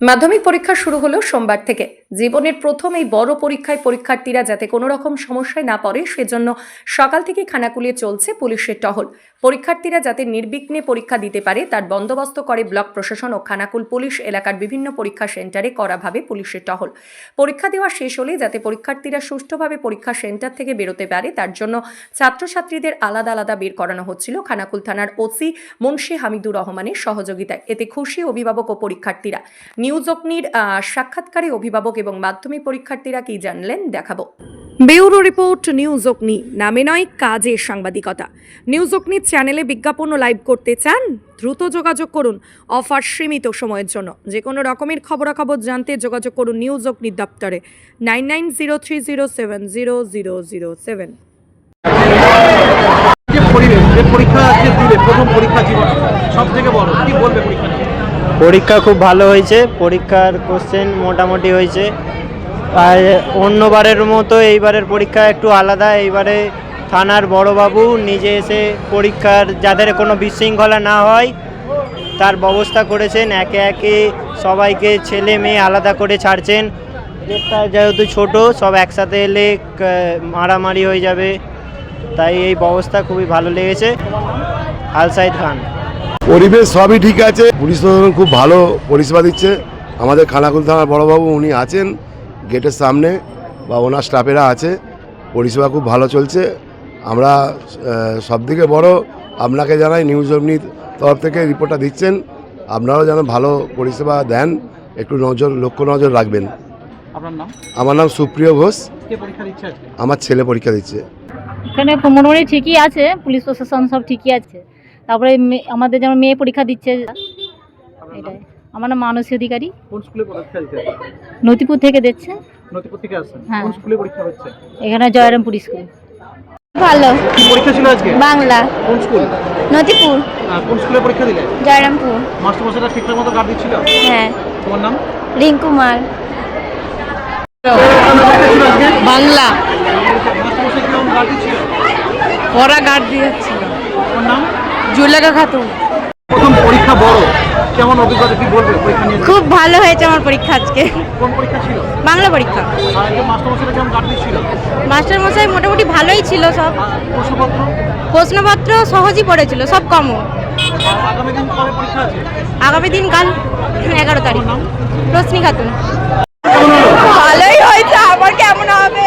মাধ্যমিক পরীক্ষা শুরু হলো সোমবার থেকে। জীবনের প্রথম এই বড় পরীক্ষায় পরীক্ষার্থীরা যাতে কোনো রকম সমস্যায় না পড়ে, সেজন্য সকাল থেকে খানাকুলিয়ে চলছে পুলিশের টহল। পরীক্ষার্থীরা যাতে নির্বিঘ্নে পরীক্ষা দিতে পারে, তার বন্দোবস্ত করে ব্লক প্রশাসন ও খানাকুল পুলিশ এলাকার বিভিন্ন পরীক্ষা সেন্টারে করাভাবে পুলিশের টহল। পরীক্ষা দেওয়া শেষ হলে যাতে পরীক্ষার্থীরা সুষ্ঠুভাবে পরীক্ষা সেন্টার থেকে বেরোতে পারে, তার জন্য ছাত্রছাত্রীদের আলাদা আলাদা বের করানো হচ্ছিল খানাকুল থানার ওসি মুন্সি হামিদুর রহমানের সহযোগিতায়। এতে খুশি অভিভাবক ও পরীক্ষার্থীরা। নিউজ অগ্নির সাক্ষাৎকারে অভিভাবক এবং মাধ্যমিক পরীক্ষার্থীরা কি জানলেন, দেখাবো। ব্যুরো রিপোর্ট নিউজ অগ্নি। নামে নয় কাজে সাংবাদিকতা। নিউজ অগ্নি চ্যানেলে বিজ্ঞাপন ও লাইভ করতে চান? দ্রুত যোগাযোগ করুন অফার সীমিত সময়ের জন্য। যে কোনো রকমের খবরাখবর জানতে যোগাযোগ করুন নিউজ অগ্নি দপ্তরে। Nine nine zero three zero seven zero zero zero seven. যে পরিবেশ যে পরীক্ষা প্রথম পরীক্ষা জীবন। সব থেকে বড় কি বলবে পরীক্ষা পরীক্ষা খুব ভালো হয়েছে। পরীক্ষার কোশ্চেন মোটামুটি হয়েছে। আর অন্যবারের মতো এইবারের পরীক্ষা একটু আলাদা। এইবারে থানার বড়বাবু নিজে এসে পরীক্ষার, যাদের কোনো বিশৃঙ্খলা না হয়, তার ব্যবস্থা করেছেন। একে একে সবাইকে ছেলে মেয়ে আলাদা করে ছাড়ছেন। ডেটটা যেহেতু ছোট, সব একসাথে এলে মারামারি হয়ে যাবে। তাই এই ব্যবস্থা খুবই ভালো লেগেছে। আলসাইদ খান। পরিবেশ সবই ঠিক আছে। পুলিশ খুব ভালো পরিষেবা দিচ্ছে। আমাদের খানাকুল থানার বড়বাবু উনি আছেন। গেটের সামনে বা ওনার স্টাফেরা আছে পরিষেবা খুব ভালো চলছে। আমরা সব থেকে বড় আপনাকে জানাই নিউজ অগ্নির তরফ থেকে রিপোর্টটা দিচ্ছেন। আপনারাও যেন ভালো পরিষেবা দেন একটু নজর লক্ষ্য নজর রাখবেন। আমার নাম সুপ্রিয় ঘোষ। দিচ্ছে আমার ছেলে পরীক্ষা দিচ্ছে। এখানে মোটামুটি ঠিকই আছে পুলিশ প্রশাসন সব ঠিকই আছে। তারপরে আমাদের যেমন মেয়ে পরীক্ষা দিচ্ছে এটাই। আমার নাম মানসী অধিকারী। কোন স্কুলে পরীক্ষা দিতে? নতিপুর থেকে দিচ্ছে। নথিপত্র থেকে আসছেন। হ্যাঁ। কোন স্কুলে পরীক্ষা হচ্ছে? এখানে জয়রামপুর স্কুল। ভালো। কি পরীক্ষা ছিল আজকে? বাংলা। কোন স্কুল? নদীপুর। আহ, কোন স্কুলে পরীক্ষা দিলে? জয়রামপুর। মাস্টার মশাইরা ঠিকঠাক মতো গার্ড দিচ্ছিল? হ্যাঁ। তোমার নাম? রিঙ্কুমার। পরীক্ষা বাংলা। মশাই গার্ড ওরা দিয়েছিল। তোমার নাম? জুলেখা খাতুন। প্রথম পরীক্ষা বড়। কেমন অভিজ্ঞতা কি বলবে পরীক্ষা নিয়ে? খুব ভালো হয়েছে আমার পরীক্ষা আজকে। কোন পরীক্ষা ছিল? বাংলা পরীক্ষা। আর আজকে মাস্টার কেমন গার্ড দিচ্ছিল মাস্টার মশাই মোটামুটি ভালোই ছিল সব। প্রশ্নপত্র? প্রশ্নপত্র সহজই পড়েছিল সব কমও আগামী দিন কবে পরীক্ষা আছে? আগামী দিন কাল এগারো তারিখ? রশ্মি খাতুন ভালোই হয়েছে আমার কেমন হবে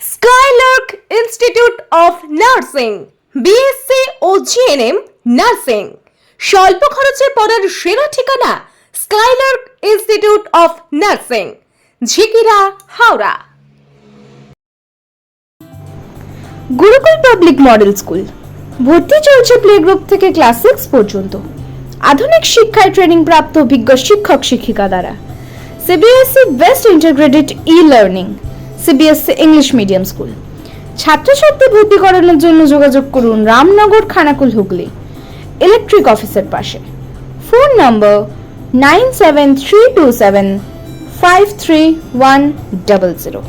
Skylark institute of nursing BSc O GNM nursing স্বল্প খরচে পড়ার সেরা ঠিকানা Skylark institute of nursing Jhikira, Howrah. Gurukul public model school. ভর্তি চলছে প্লে গ্রুপ থেকে ক্লাস সিক্স পর্যন্ত। আধুনিক শিক্ষায় ট্রেনিং প্রাপ্ত অভিজ্ঞ শিক্ষক শিক্ষিকা দ্বারা। CBSE best integrated e learning CBSC English medium school ছাত্রছাত্রী ভর্তি করানোর জন্য যোগাযোগ করুন রামনগর খানাকুল হুগলি ইলেকট্রিক অফিসের পাশে। Phone number nine seven three two seven five three one double zero